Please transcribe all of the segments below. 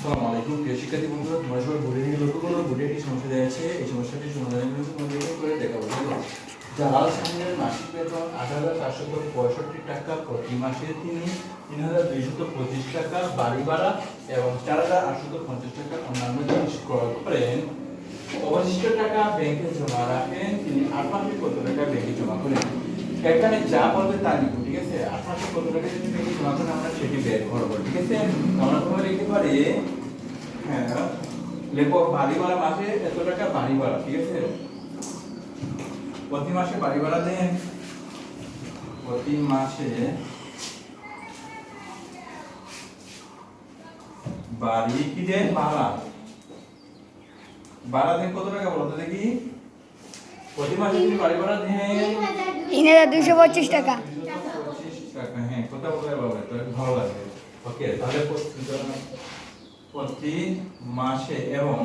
আসসালামু আলাইকুম। প্রিয় শিক্ষার্থী বন্ধুরা, তোমরা সবাই বোর্ডে দিকে লক্ষ্য করো বোর্ডে একটি সমস্যা দেওয়া আছে। এই সমস্যাটি সমাধানের জন্য তোমাদের করে দেখাবো। দেখো জালাল সাহেবের মাসিক বেতন আট হাজার চারশত পঁয়ষট্টি টাকা প্রতি মাসে তিনি তিন হাজার দুইশত পঁচিশ টাকা বাড়ি ভাড়া এবং চার হাজার আটশত পঞ্চাশ টাকা অন্যান্য জিনিস ক্রয় করেন। অবশিষ্ট টাকা ব্যাংকে জমা রাখেন, তিনি আট মাসে কত টাকা ব্যাংকে জমা করেন? এখানে যা বলবে তা লিখো, ঠিক আছে? মাসে কত টাকা যদি ব্যাংকে জমা আমরা সেটি বের করব, ঠিক আছে? আমরা তোমার লিখতে পারি হ্যাঁ লেখো, বাড়ি ভাড়া মাসে এত টাকা বাড়ি ভাড়া, ঠিক আছে? প্রতি মাসে বাড়ি ভাড়া দেন। প্রতি মাসে বাড়ি কি দেন? ভাড়া। ভাড়া দেন কত টাকা বলো দেখি। প্রতি মাসে তুমি বাড়ি ভাড়া দেন তিন হাজার দুশো পঁচিশ টাকা। হ্যাঁ কথা বলে বাবা তো ভালো লাগবে ওকে তাহলে প্রতি- প্রতি মাসে এবং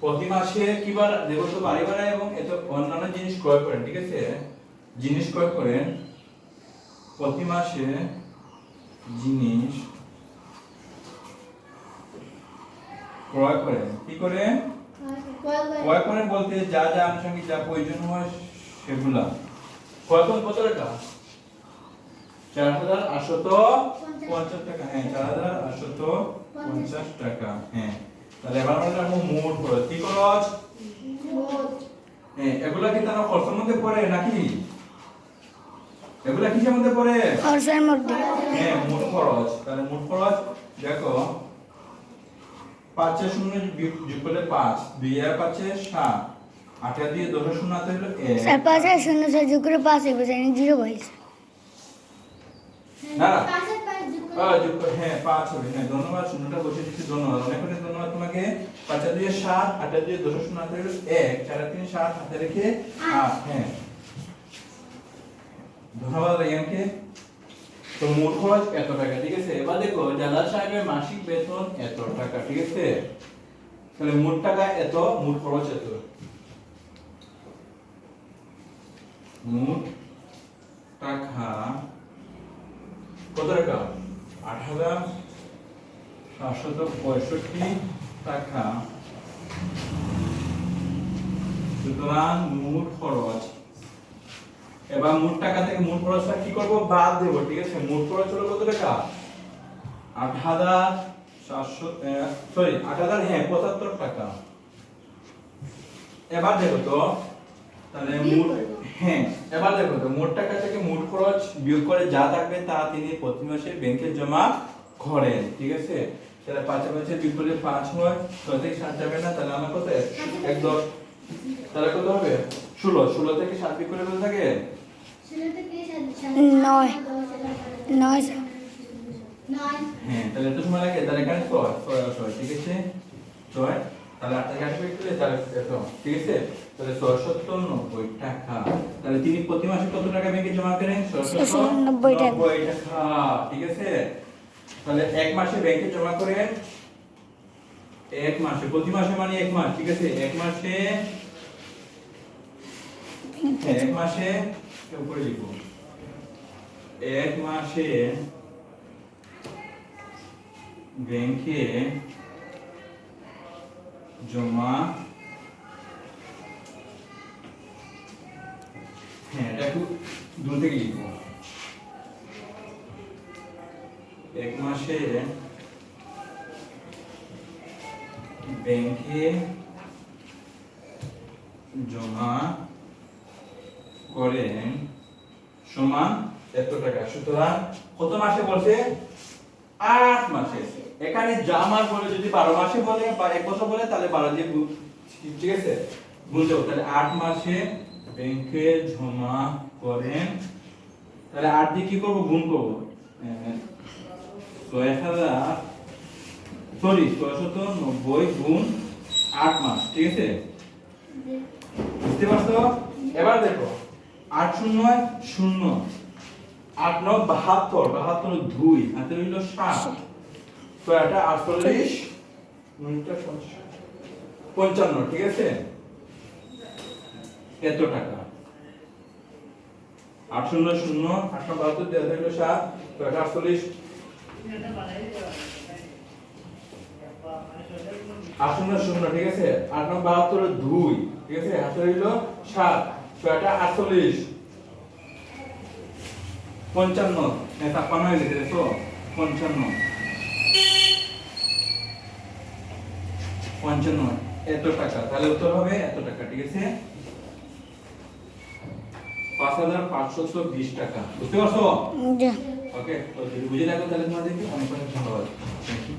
প্রতি মাসে কিবার দেব তো বাড়ি ভাড়া এবং এত অন্যান্য জিনিস ক্রয় করেন ঠিক আছে? জিনিস ক্রয় করেন প্রতি মাসে জিনিস ক্রয় করেন। কি করেন? ক্রয় বলতে যা যা আনুষঙ্গিক যা প্রয়োজন হয় সেগুলা? ক্রয় কত টাকা? চার হাজার আটশত পঞ্চাশ টাকা। হ্যাঁ চার হাজার আটশত পঞ্চাশ টাকা। হ্যাঁ তাহলে এবার আমরা মোট খরচ। কি খরচ? হ্যাঁ এগুলা কি তারা খরচের মধ্যে পড়ে নাকি? এগুলা কিসের মধ্যে পড়ে? খরচের মধ্যে। হ্যাঁ মোট খরচ। তাহলে মোট খরচ দেখো পাঁচে শূন্য যোগ করলে পাঁচ দুই আর পাঁচে সাত। আটে দিয়ে দশ শূন্য হাতে হলো এক। চার পাঁচ আর শূন্য ছয় যোগ করে পাঁচ হবে জানি জিরো না আহ, যোগ করে- হ্যাঁ পাঁচ হবে। হ্যাঁ ধন্যবাদ শূন্যটা বসে দিচ্ছি ধন্যবাদ। অনেক অনেক ধন্যবাদ তোমাকে। পাঁচে দিয়ে সাত আটে দিয়ে দশ শূন্য হাতে হলো এক। চার তিন সাত হাতে রেখে আট। হ্যাঁ। ধন্যবাদ রাইয়ানকে তো মোট খরচ এত টাকা, ঠিক আছে? এবার দেখো, জালাল সাহেবের মাসিক বেতন এত টাকা, ঠিক আছে? তাহলে মোট টাকা এত, মোট খরচ এত। মোট টাকা কত টাকা? আট হাজার সাতশত পঁয়ষট্টি টাকা। সুতরাং মোট খরচ এবার মোট টাকা থেকে মোট খরচটা কি করব? বাদ দেব ঠিক আছে? মোট খরচ হলো কত টাকা? আট হাজার সাতশো সরি আট হাজার হ্যাঁ পঁচাত্তর টাকা। এবার দেখো তো তাহলে মোট হ্যাঁ এবার দেখো তো মোট টাকা থেকে মোট খরচ বিয়োগ করে যা থাকবে তা তিনি প্রতি মাসে ব্যাংকে জমা করেন ঠিক আছে? তাহলে পাঁচে পাঁচে বিয়োগ করলে পাঁচ হয় ছয় থেকে সাত যাবে না তাহলে আমার কত? এক- এক তাহলে কত হবে? ষোলো ষোলো থেকে সাত বিয়োগ করে কত থাকে? নয়। নয় হ্যাঁ তাহলে একটু সময় লাগে তাহলে এখানে ছয় ছয় ছয় ঠিক আছে? ছয় তাহলে আট থেকে আট বিয়োগ করলে তাহলে এত ঠিক আছে? তাহলে ছয়শত নব্বই টাকা। তাহলে তিনি প্রতি মাসে কত টাকা ব্যাংকে জমা করেন? নব্বই টাকা। ঠিক আছে? তাহলে এক মাসে ব্যাংকে জমা করেন এক মাসে প্রতি মাসে মানে এক মাস ঠিক আছে? এক মাসে এক মাসে উপরে লিখব। এক মাসে ব্যাংকে জমা হ্যাঁ এটা একটু দূর থেকে লিখব। এক মাসে ব্যাংকে জমা করেন সমান এত টাকা। সুতরাং কত মাসে বলছে? আট মাসে। এখানে যা মাস বলে যদি বারো মাসে বলে বা এক বছর বলে, তাহলে বারো দিয়ে ঠিক আছে? বুঝতে দেবো তাহলে আট মাসে ব্যাংকে জমা করেন। তাহলে আট দিয়ে কি করব? গুণ করব। ছয় হাজার সরি, ছয়শত নব্বই গুণ আট মাস। ঠিক আছে? বুঝতে পারছ? এবার দেখো। আট শূন্য শূন্য। আট নয় বাহাত্তর বাহাত্তর দুই হাতে রইল সাত। তো এটা আটচল্লিশ পঞ্চান্ন, ঠিক আছে? এত টাকা। আট শূন্য শূন্য। আটশো বাহাত্তর দেড় হইল সাত। তো এটা আটচল্লিশ। আট শূন্য শূন্য, ঠিক আছে? আট নয় বাহাত্তর দুই, ঠিক আছে? হাতে রইল সাত। ছয়টা আটচল্লিশ। পঞ্চান্ন। ছাপ্পান্ন হয়ে গেছে তো পঞ্চান্ন। পঞ্চান্ন। এত টাকা। তাহলে উত্তর হবে এত টাকা ঠিক আছে? পাঁচ হাজার পাঁচশো বিশ টাকা। বুঝতে পারছ? ওকে তো যদি বুঝে থাকো তাহলে তোমাদেরকে অনেক অনেক ধন্যবাদ।